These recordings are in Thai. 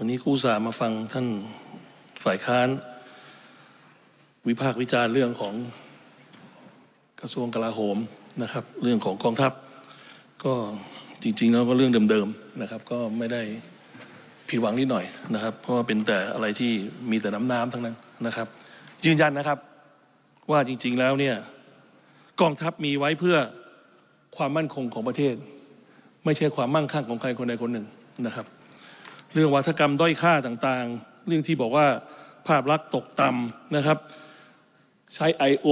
วันนี้กู้สามาฟังท่านฝ่ายค้าน วิพากษ์วิจารณ์เรื่องของกระทรวงกลาโหมนะครับ เรื่องของกองทัพ ก็จริงๆแล้วก็เรื่องเดิมๆนะครับ ก็ไม่ได้ผิดหวังนิดหน่อยนะครับ เพราะว่าเป็นแต่อะไรที่มีแต่น้ำน้ำทั้งนั้นนะครับ ยืนยันนะครับ ว่าจริง ๆแล้วเนี่ยกองทัพมีไว้เพื่อความมั่นคงของประเทศ ไม่ใช่ความมั่งคั่งของใครคนใดคนหนึ่งนะครับ เรื่องวัฒกรรมด้อยค่าต่างๆ เรื่องที่บอกว่าภาพลักษณ์ตกต่ำนะครับ ใช้ I.O.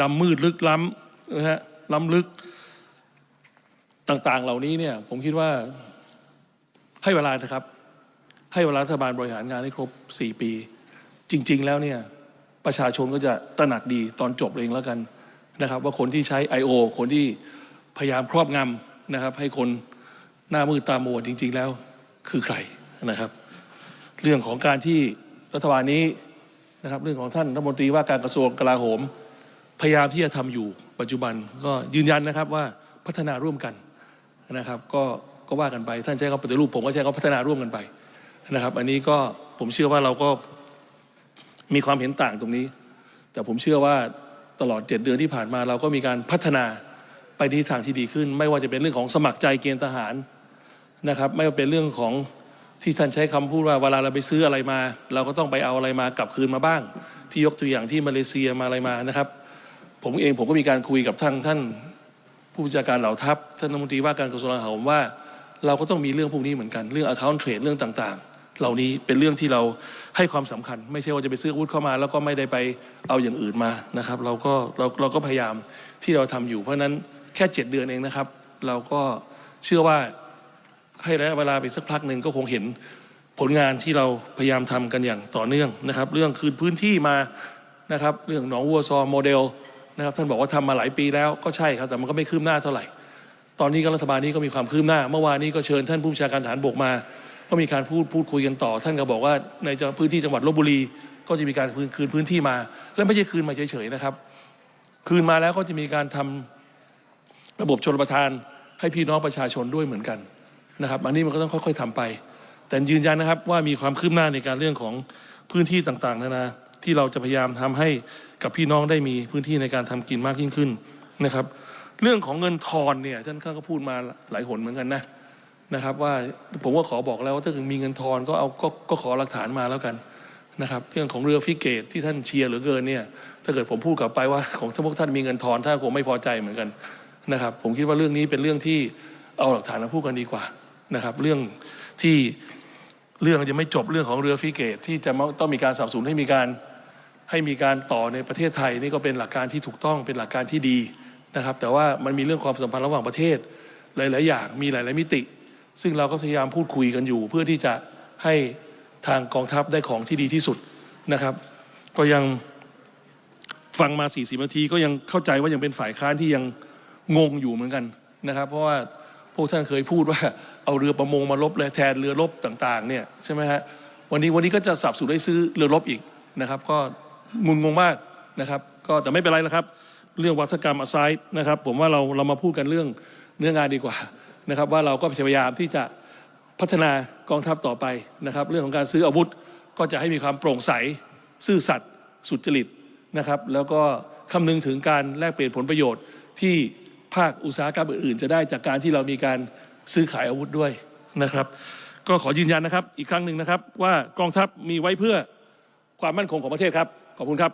ดำมืดลึกล้ำนะฮะล้ำลึกต่างๆ เหล่านี้เนี่ยผมคิดว่าให้เวลานะครับ ให้เวลารัฐบาลบริหารงานให้ครบ 4 ปี จริง ๆ แล้วเนี่ยประชาชนก็จะตระหนักดีตอนจบเองแล้วกันนะครับ ว่าคนที่ใช้ I.O. คนที่พยายามครอบงำนะครับ ให้คนหน้ามืดตามัวจริง ๆ แล้วคือใคร นะครับ เรื่องของการที่รัฐบาลนี้นะครับ เรื่องของท่านรัฐมนตรีว่าการกระทรวงกลาโหม พยายามที่จะทำอยู่ปัจจุบันก็ยืนยันนะครับว่าพัฒนาร่วมกันนะครับ ก็ก็ว่ากันไปท่านใช้คำปฏิรูปผมก็ใช้คำพัฒนาร่วมกันไปนะครับ อันนี้ก็ผมเชื่อว่าเราก็มีความเห็นต่างตรงนี้ แต่ผมเชื่อว่าตลอด 7 เดือนที่ผ่านมาเราก็มีการพัฒนาไปในทางที่ดีขึ้น ไม่ว่าจะเป็นเรื่องของสมัครใจเกณฑ์ทหารนะครับ ไม่ว่าเป็นเรื่องของ ที่ท่านใช้คำพูดว่าเวลาเราไปซื้ออะไรมา เราก็ต้องไปเอาอะไรมากลับคืนมาบ้าง ที่ยกตัวอย่างที่มาเลเซียมาอะไรมานะครับ ผมเองผมก็มีการคุยกับทางท่านผู้บัญชาการเหล่าทัพท่านรัฐมนตรีว่าการกระทรวงกลาโหมว่า เราก็ต้องมีเรื่องพวกนี้เหมือนกันเรื่อง account trade เรื่องต่างๆ เหล่านี้เป็นเรื่องที่เราให้ความสำคัญ ไม่ใช่ว่าจะไปซื้ออาวุธเข้ามา แล้วก็ไม่ได้ไปเอาอย่างอื่นมานะครับ เราก็เราเราก็พยายามที่เราทำอยู่เพราะฉะนั้นแค่เจ็ดเดือนเองนะครับ เราก็เชื่อว่า ให้ระยะเวลาไปสักพักหนึ่งก็คงเห็นผลงานที่เราพยายามทำกันอย่างต่อเนื่องนะครับ เรื่องคืนพื้นที่มานะครับเรื่องหนองวัวซอโมเดลนะครับท่านบอกว่าทำมาหลายปีแล้วก็ใช่ครับแต่มันก็ไม่คืบหน้าเท่าไหร่ ตอนนี้ก็รัฐบาลนี้ก็มีความคืบหน้า เมื่อวานนี้ก็เชิญท่านผู้บัญชาการฐานบกมา ก็มีการพูดพูดคุยกันต่อ ท่านก็บอกว่าในจังพื้นที่จังหวัดลบบุรี ก็จะมีการคืนคืนพื้นที่มา และไม่ใช่คืนมาเฉยๆนะครับ คืนมาแล้วก็จะมีการทำระบบชนประทานให้พี่น้องประชาชนด้วยเหมือนกัน นะครับอันนี้มันก็ต้องค่อย ๆทำไป แต่ยืนยันนะครับว่ามีความคืบหน้าในการเรื่องของพื้นที่ต่างๆนานาที่เราจะพยายามทำให้กับพี่น้องได้มีพื้นที่ในการทำกินมากยิ่งขึ้นนะครับ เรื่องของเงินทอนเนี่ยท่านข้าก็พูดมาหลายหนเหมือนกันนะนะครับ ว่าผมก็ขอบอกแล้วว่าถ้าเกิดมีเงินทอนก็เอาก็ก็ขอหลักฐานมาแล้วกันนะครับเรื่องของเรือฟิเกตที่ท่านเชียร์เหลือเกินเนี่ยถ้าเกิดผมพูดกลับไปว่าของท่านพวกท่านมีเงินทอนท่านคงไม่พอใจเหมือนกันนะครับ ผมคิดว่าเรื่องนี้เป็นเรื่องที่เอาหลักฐานมาพูดกันดีกว่า นะครับเรื่องที่เรื่องจะไม่จบเรื่องของเรือฟิเกต ที่จะต้องมีการสับสนุนให้มีการให้มีการต่อในประเทศไทยนี่ก็เป็นหลักการที่ถูกต้องเป็นหลักการที่ดีนะครับ แต่ว่ามันมีเรื่องความสัมพันธ์ระหว่างประเทศหลาย ๆ อย่างมีหลาย ๆ มิติ ซึ่งเราก็พยายามพูดคุยกันอยู่ เพื่อที่จะให้ทางกองทัพได้ของที่ดีที่สุดนะครับ ก็ยังฟังมา40นาทีก็ยังเข้าใจว่ายังเป็นฝ่ายค้านที่ยังงงอยู่เหมือนกันนะครับ เพราะว่า พวกท่านเคยพูดว่าเอาเรือประมงมาลบเลยแทนเรือรบต่างๆเนี่ยใช่ไหมฮะวันนี้วันนี้ก็จะสับสุดได้ซื้อเรือรบอีกนะครับ ก็งุนงงมากนะครับ ก็แต่ไม่เป็นไรนะครับ เรื่องวัฒกรรมอไซด์นะครับ ผมว่าเราเรามาพูดกันเรื่องเนื้องานดีกว่านะครับ ว่าเราก็พยายามที่จะพัฒนากองทัพต่อไปนะครับ เรื่องของการซื้ออาวุธก็จะให้มีความโปร่งใสซื่อสัตย์สุจริตนะครับ แล้วก็คำนึงถึงการแลกเปลี่ยนผลประโยชน์ที่ ภาคอุตสาหกรรมอื่นๆ จะได้จากการที่เรามีการซื้อขายอาวุธด้วยนะครับ ก็ขอยืนยันนะครับอีกครั้งหนึ่งนะครับว่ากองทัพมีไว้เพื่อความมั่นคงของประเทศครับ ขอบคุณครับ